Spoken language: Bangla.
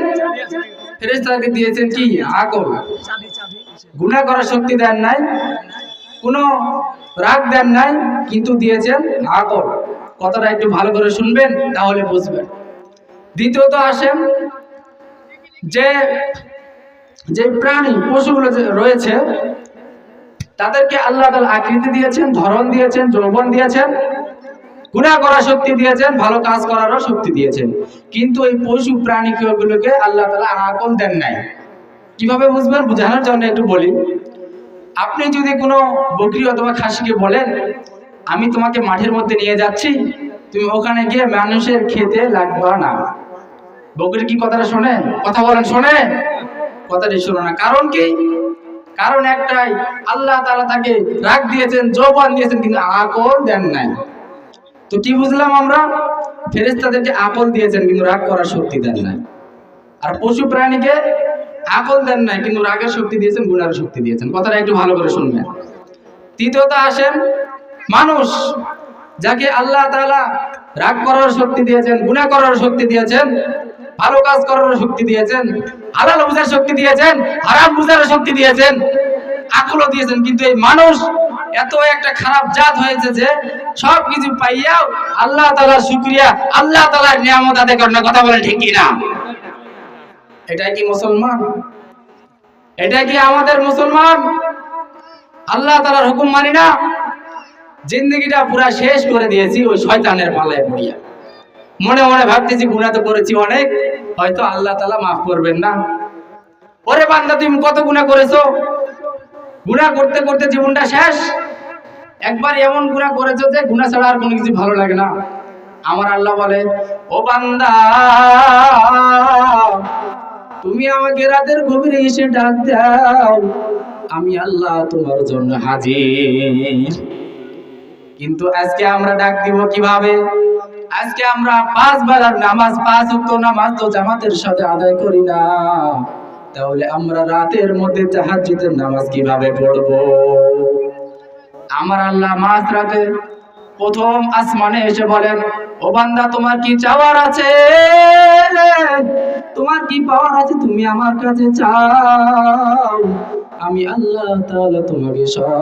দিয়েছেন ফেরেস্তাকে দিয়েছেন কি? আকল গুণা করার শক্তি দেন নাই, কোনো রাগ দেন নাই, কিন্তু দিয়েছেন কথাটা একটু ভালো করে শুনবেন, তাহলে বুঝবেন। দ্বিতীয়ত আসেন যে যে প্রাণী, পশুগুলো রয়েছে, তাদেরকে আল্লাহ তাআলা আকৃতি দিয়েছেন, ধরন দিয়েছেন, যৌবন দিয়েছেন। গুণা করার শক্তি দিয়েছেন, ভালো কাজ করারও শক্তি দিয়েছেন। কিন্তু এই পশু প্রাণীগুলোকে আল্লাহ তালা আকল দেন নাই। কীভাবে বুঝবেন? বোঝানোর জন্য একটু বলি। আপনি যদি কোনো বকরি অথবা খাসিকে বলেন, আমি তোমাকে মাঠের মধ্যে নিয়ে যাচ্ছি, তুমি ওখানে গিয়ে মানুষের খেতে লাগবা না। বকরি কি কথাটা শোনে? কথা বলেন, শোনে? কথাটি শোনো না। কারণ কি? কারণ একটাই, আল্লাহ তাআলা তাকে রাগ দিয়েছেন, যৌবন দিয়েছেন, কিন্তু আকল দেন নাই। তো কি বুঝলাম আমরা? ফেরেশতাদেরকে আকল দিয়েছেন কিন্তু রাগ করার শক্তি দেন নাই। আর পশু প্রাণীকে আকল দেন নাই কিন্তু রাগের শক্তি দিয়েছেন গুণার শক্তি দিয়েছেন। কথাটা একটু ভালো করে শুনবেন। তৃতীয়ত আসেন মানুষ যাকে আল্লাহ তালা রাগ করার শক্তি দিয়েছেন, গুনাহ করার শক্তি দিয়েছেন, ভালো কাজ করার শক্তি দিয়েছেন, হালাল বুঝার শক্তি দিয়েছেন, হারাম বুঝার শক্তি দিয়েছেন, আকলও দিয়েছেন। কিন্তু এই মানুষ এত একটা খারাপ জাত হয়েছে যে সব কিছু পাইয়াও আল্লাহ তালা শুক্রিয়া, আল্লাহ তাআলার নিয়ামত আদায় করার কথা বলে ঠিক না এটা কি মুসলমান? এটা কি আমাদের মুসলমান? আল্লাহ তাআলার হুকুম মানি না? জিন্দগিটা পুরা শেষ করে দিয়েছি, ওই শয়তানের পাল্লায় পড়িয়া। মনে মনে ভাবতেছি, গুনাহ তো করেছি অনেক, হয়তো আল্লাহ তালা মাফ করবেন না। ওরে বান্দা, তুমি কত গুনাহ করেছ? গুনাহ করতে করতে জীবনটা শেষ? একবার এমন গুনাহ করেছ যে গুনাহ ছাড়া আর কোনো কিছু ভালো লাগে না। আমার আল্লাহ বলে, ও বান্দা, তুমি আমাকে রাতের গভীরে এসে ডাক দাও, আমি আল্লাহ তোমার জন্য হাজির। কিন্তু আজকে আমরা ডাক দিব কীভাবে? আজকে আমরা পাঁচ বেলার নামাজ, পাঁচ উক্ত নামাজ তো জামাতের সাথে আদায় করি না। তাহলে আমরা রাতের মধ্যে তাহাজ্জুদের নামাজ কীভাবে পড়ব? আমার আল্লাহ মাঝ রাতে প্রথম আসমানে এসে বলেন, ও বান্দা, তোমার কি চাওয়ার আছে? তোমার কি পাওয়ার আছে? তুমি আমার কাছে চাও। আমি আল্লাহ তাআলা তোমাকে সব